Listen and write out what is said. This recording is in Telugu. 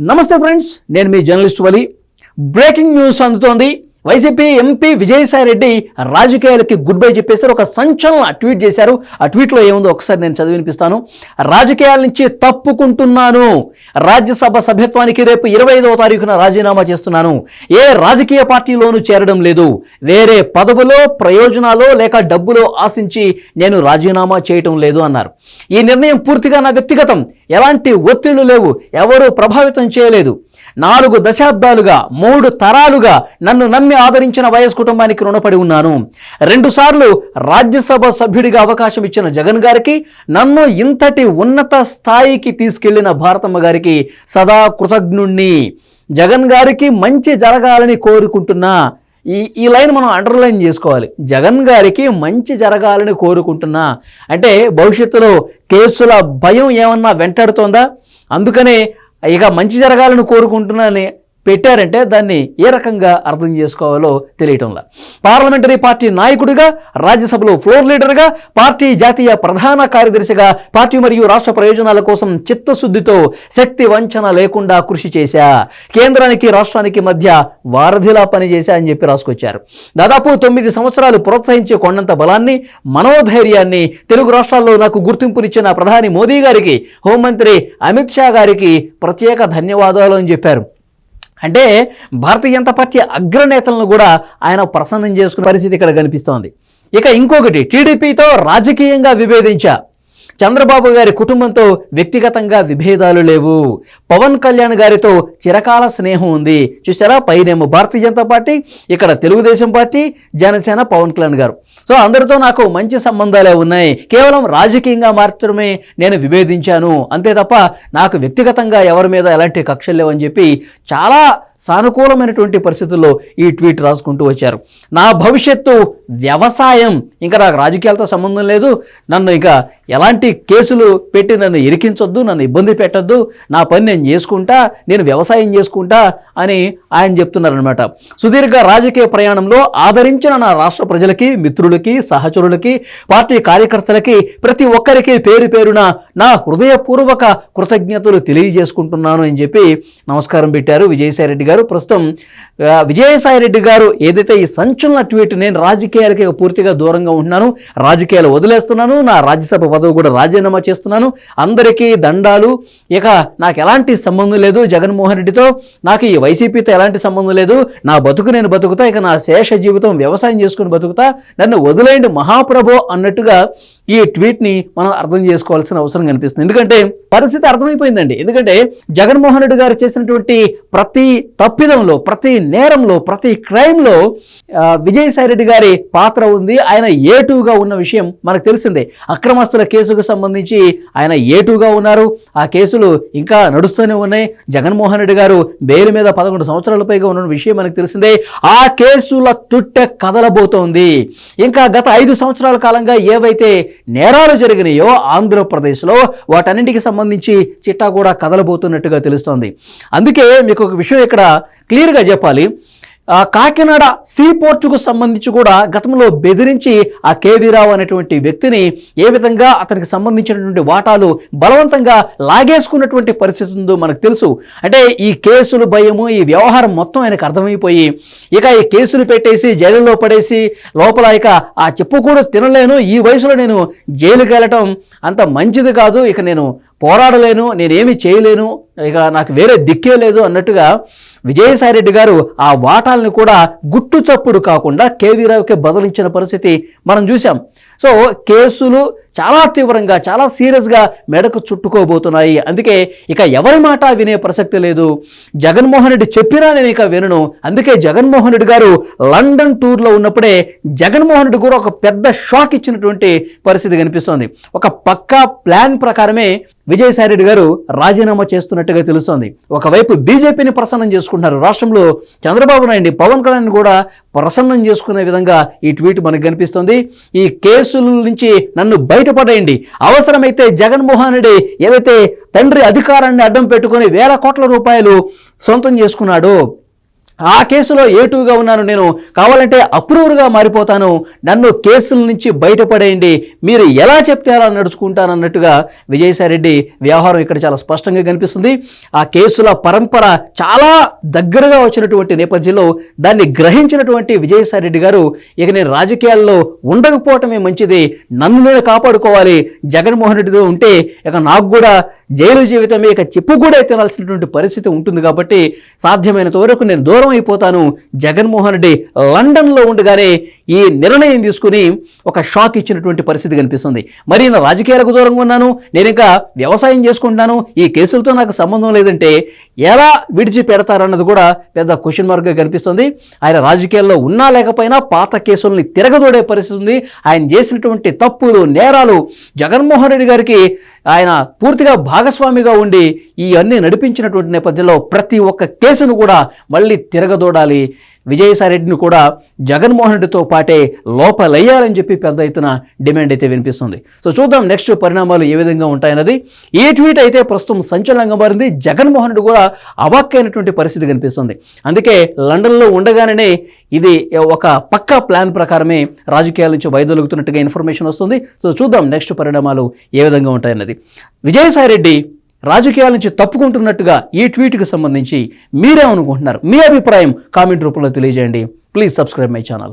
నమస్తే ఫ్రెండ్స్ నేను మీ జర్నలిస్ట్ వలి. బ్రేకింగ్ న్యూస్ అందుతోంది. వైసీపీ ఎంపీ విజయసాయి రెడ్డి రాజకీయాలకి గుడ్ బై చెప్పేశారు. ఒక సంచలన ట్వీట్ చేశారు. ఆ ట్వీట్లో ఏముందో ఒకసారి నేను చదివి వినిపిస్తాను. రాజకీయాల నుంచి తప్పుకుంటున్నాను. రాజ్యసభ సభ్యత్వానికి రేపు ఇరవై ఐదవ తారీఖున రాజీనామా చేస్తున్నాను. ఏ రాజకీయ పార్టీలోనూ చేరడం లేదు. వేరే పదవులో ప్రయోజనాలు లేక డబ్బులో ఆశించి నేను రాజీనామా చేయటం లేదు అన్నారు. ఈ నిర్ణయం పూర్తిగా నా వ్యక్తిగతం. ఎలాంటి ఒత్తిళ్ళు లేవు ఎవరూ ప్రభావితం చేయలేదు. నాలుగు దశాబ్దాలుగా మూడు తరాలుగా నన్ను నమ్మి ఆదరించిన వైఎస్ కుటుంబానికి రుణపడి ఉన్నాను. రెండుసార్లు రాజ్యసభ సభ్యుడిగా అవకాశం ఇచ్చిన జగన్ గారికి నన్ను ఇంతటి ఉన్నత స్థాయికి తీసుకెళ్ళిన భారతమ్మ గారికి సదా కృతజ్ఞుణ్ణి. జగన్ గారికి మంచి జరగాలని కోరుకుంటున్నా. ఈ ఈ లైన్ మనం అండర్లైన్ చేసుకోవాలి. జగన్ గారికి మంచి జరగాలని కోరుకుంటున్నా. అంటే భవిష్యత్తులో కేసుల భయం ఏమన్నా వెంటాడుతోందా? అందుకనే ఇక మంచి జరగాలని కోరుకుంటున్నానని పెట్టారంటే దాన్ని ఏ రకంగా అర్థం చేసుకోవాలో తెలియటంలా. పార్లమెంటరీ పార్టీ నాయకుడిగా రాజ్యసభలో ఫ్లోర్ లీడర్గా పార్టీ జాతీయ ప్రధాన కార్యదర్శిగా పార్టీ మరియు రాష్ట్ర ప్రయోజనాల కోసం చిత్తశుద్ధితో శక్తి వంచన లేకుండా కృషి చేశా. కేంద్రానికి రాష్ట్రానికి మధ్య వారధిలా పనిచేశా అని చెప్పి రాసుకొచ్చారు. దాదాపు తొమ్మిది సంవత్సరాలు ప్రోత్సహించే కొండంత బలాన్ని మనోధైర్యాన్ని తెలుగు రాష్ట్రాల్లో నాకు గుర్తింపునిచ్చిన ప్రధాని మోదీ గారికి హోంమంత్రి అమిత్ షా గారికి ప్రత్యేక ధన్యవాదాలు అని చెప్పారు. అంటే భారతీయ జనతా పార్టీ అగ్రనేతలను కూడా ఆయన ప్రసన్నం చేసుకునే పరిస్థితి ఇక్కడ కనిపిస్తోంది. ఇక ఇంకొకటి టీడీపీతో రాజకీయంగా విభేదించా. చంద్రబాబు గారి కుటుంబంతో వ్యక్తిగతంగా విభేదాలు లేవు. పవన్ కళ్యాణ్ గారితో చిరకాల స్నేహం ఉంది. చూసారా పైనేమో భారతీయ జనతా పార్టీ ఇక్కడ తెలుగుదేశం పార్టీ జనసేన పవన్ కళ్యాణ్ గారు. సో అందరితో నాకు మంచి సంబంధాలే ఉన్నాయి. కేవలం రాజకీయంగా మాత్రమే నేను విభేదించాను. అంతే తప్ప నాకు వ్యక్తిగతంగా ఎవరి మీద ఎలాంటి కక్షలు లేవని చెప్పి చాలా సానుకూలమైనటువంటి పరిస్థితుల్లో ఈ ట్వీట్ రాసుకుంటూ వచ్చారు. నా భవిష్యత్తు వ్యవసాయం. ఇంకా నాకు రాజకీయాలతో సంబంధం లేదు. నన్ను ఇక ఎలాంటి కేసులు పెట్టి నన్ను ఇరికించొద్దు నన్ను ఇబ్బంది పెట్టొద్దు. నా పని నేను చేసుకుంటా నేను వ్యవసాయం చేసుకుంటా అని ఆయన చెప్తున్నారనమాట సుదీర్ఘ రాజకీయ ప్రయాణంలో ఆదరించిన నా రాష్ట్ర ప్రజలకి మిత్రులకి సహచరులకి పార్టీ కార్యకర్తలకి ప్రతి ఒక్కరికి పేరు పేరున నా హృదయపూర్వక కృతజ్ఞతలు తెలియజేసుకుంటున్నాను అని చెప్పి నమస్కారం పెట్టారు విజయసాయి రెడ్డి గారు. ప్రస్తుతం విజయసాయిరెడ్డి విజయసాయి రెడ్డి గారు ఏదైతే ఈ సంచలన ట్వీట్ నేను రాజకీయ రాజకీయాలకి పూర్తిగా దూరంగా ఉంటున్నాను. రాజకీయాలు వదిలేస్తున్నాను. నా రాజ్యసభ పదవి కూడా రాజీనామా చేస్తున్నాను. అందరికీ దండాలు. ఇక నాకు ఎలాంటి సంబంధం లేదు జగన్మోహన్ రెడ్డితో. నాకు ఈ వైసీపీతో ఎలాంటి సంబంధం లేదు. నా బతుకు నేను బతుకుతా. ఇక నా శేష జీవితం వ్యవసాయం చేసుకుని బతుకుతా. నన్ను వదిలేయండి మహాప్రభో అన్నట్టుగా ఈ ట్వీట్ని మనం అర్థం చేసుకోవాల్సిన అవసరం కనిపిస్తుంది. ఎందుకంటే పరిస్థితి అర్థమైపోయిందండి. ఎందుకంటే జగన్మోహన్ రెడ్డి గారు చేసినటువంటి ప్రతి తప్పిదంలో ప్రతి నేరంలో ప్రతి క్రైమ్లో విజయసాయి రెడ్డి గారి పాత్ర ఉంది. ఆయన ఏటుగా ఉన్న విషయం మనకు తెలిసిందే. అక్రమస్తుల కేసుకు సంబంధించి ఆయన ఏటూగా ఉన్నారు. ఆ కేసులు ఇంకా నడుస్తూనే ఉన్నాయి. జగన్మోహన్ రెడ్డి గారు బెయిల్ మీద పదకొండు సంవత్సరాల పైగా ఉన్న విషయం మనకు తెలిసిందే. ఆ కేసుల తుట్టె కదలబోతోంది. ఇంకా గత ఐదు సంవత్సరాల కాలంగా ఏవైతే నేరాలు జరిగినాయో ఆంధ్రప్రదేశ్లో వాటన్నింటికి సంబంధించి చిట్టా కూడా కదలబోతున్నట్టుగా తెలుస్తోంది. అందుకే మీకు ఒక విషయం ఇక్కడ క్లియర్గా చెప్పాలి. కాకినాడ సీ పోర్టుకు సంబంధించి కూడా గతంలో బెదిరించి ఆ కేవీరావు అనేటువంటి వ్యక్తిని ఏ విధంగా అతనికి సంబంధించినటువంటి వాటాలు బలవంతంగా లాగేసుకున్నటువంటి పరిస్థితి ఉందో మనకు తెలుసు. అంటే ఈ కేసులు భయము ఈ వ్యవహారం మొత్తం ఆయనకు అర్థమైపోయి ఇక ఈ కేసులు పెట్టేసి జైలులో పడేసి లోపల ఇక ఆ చెప్పు కూడా తినలేను ఈ వయసులో నేను జైలుకి వెళ్ళటం అంత మంచిది కాదు. ఇక నేను పోరాడలేను నేనేమి చేయలేను. ఇక నాకు వేరే దిక్కే లేదు అన్నట్టుగా విజయసాయిరెడ్డి గారు ఆ వాటాలను కూడా గుట్టు చప్పుడు కాకుండా కేవీరావుకే బదిలించిన పరిస్థితి మనం చూసాం సో కేసులు చాలా తీవ్రంగా చాలా సీరియస్గా మెడకు చుట్టుకోబోతున్నాయి. అందుకే ఇక ఎవరి మాట వినే ప్రసక్తి లేదు. జగన్మోహన్ రెడ్డి చెప్పినా నేను ఇక వినను. అందుకే జగన్మోహన్ రెడ్డి గారు లండన్ టూర్లో ఉన్నప్పుడే జగన్మోహన్ రెడ్డి కూడా ఒక పెద్ద షాక్ ఇచ్చినటువంటి పరిస్థితి కనిపిస్తోంది. ఒక పక్కా ప్లాన్ ప్రకారమే విజయసాయిరెడ్డి గారు రాజీనామా చేస్తున్నట్టుగా తెలుస్తోంది. ఒకవైపు బీజేపీని ప్రసన్నం చేసుకుంటున్నారు రాష్ట్రంలో చంద్రబాబు నాయుడు పవన్ కళ్యాణ్ కూడా ప్రసన్నం చేసుకునే విధంగా ఈ ట్వీట్ మనకు కనిపిస్తోంది. ఈ కేసుల నుంచి నన్ను బయటపడేయండి. అవసరమైతే జగన్మోహన్ రెడ్డి ఏదైతే తండ్రి అధికారాన్ని అడ్డం పెట్టుకుని వేల కోట్ల రూపాయలు సొంతం చేసుకున్నాడో ఆ కేసులో ఏటుగా ఉన్నాను నేను? కావాలంటే అప్రూవర్గా మారిపోతాను. నన్ను కేసుల నుంచి బయటపడేయండి. మీరు ఎలా చెప్తే అలా నడుచుకుంటాను అన్నట్టుగా విజయసాయిరెడ్డి వ్యవహారం ఇక్కడ చాలా స్పష్టంగా కనిపిస్తుంది. ఆ కేసుల పరంపర చాలా దగ్గరగా వచ్చినటువంటి నేపథ్యంలో దాన్ని గ్రహించినటువంటి విజయసాయిరెడ్డి గారు ఇక నేను రాజకీయాల్లో ఉండకపోవటమే మంచిది. నన్ను నేను కాపాడుకోవాలి. జగన్మోహన్ రెడ్డితో ఉంటే ఇక నాకు కూడా జైలు జీవితమే. ఇక చెప్పు కూడా తినాల్సినటువంటి పరిస్థితి ఉంటుంది కాబట్టి సాధ్యమైనంత వరకు నేను దూరం అయిపోతాను. జగన్మోహన్ రెడ్డి లండన్లో ఉండగానే ఈ నిర్ణయం తీసుకుని ఒక షాక్ ఇచ్చినటువంటి పరిస్థితి కనిపిస్తుంది. మరి నేను రాజకీయాలకు దూరంగా ఉన్నాను నేను ఇంకా వ్యవసాయం చేసుకుంటున్నాను ఈ కేసులతో నాకు సంబంధం లేదంటే ఎలా విడిచిపెడతారన్నది కూడా పెద్ద క్వశ్చన్ మార్క్గా కనిపిస్తుంది. ఆయన రాజకీయాల్లో ఉన్నా లేకపోయినా పాత కేసుల్ని తిరగదోడే పరిస్థితి ఉంది. ఆయన చేసినటువంటి తప్పులు నేరాలు జగన్మోహన్ రెడ్డి గారికి ఆయన పూర్తిగా భాగస్వామిగా ఉండి ఇవన్నీ నడిపించినటువంటి నేపథ్యంలో ప్రతి ఒక్క కేసును కూడా మళ్ళీ తిరగదోడాలి. విజయసాయిరెడ్డిని కూడా జగన్మోహన్ రెడ్డితో పాటే లోపలయ్యాలని చెప్పి పెద్ద ఎత్తున డిమాండ్ అయితే వినిపిస్తుంది. సో చూద్దాం నెక్స్ట్ పరిణామాలు ఏ విధంగా ఉంటాయన్నది. ఈ ట్వీట్ అయితే ప్రస్తుతం సంచలనంగా మారింది జగన్మోహన్ రెడ్డి కూడా అవాక్కైనటువంటి పరిస్థితి కనిపిస్తుంది. అందుకే లండన్లో ఉండగానే ఇది ఒక పక్కా ప్లాన్ ప్రకారమే రాజకీయాల నుంచి వైదొలుగుతున్నట్టుగా ఇన్ఫర్మేషన్ వస్తుంది. సో చూద్దాం నెక్స్ట్ పరిణామాలు ఏ విధంగా ఉంటాయన్నది. విజయసాయిరెడ్డి రాజకీయాల నుంచి తప్పుకుంటున్నట్టుగా ఈ ట్వీట్కి సంబంధించి మీరేమనుకుంటున్నారు? మీ అభిప్రాయం కామెంట్ రూపంలో తెలియజేయండి. Please subscribe my channel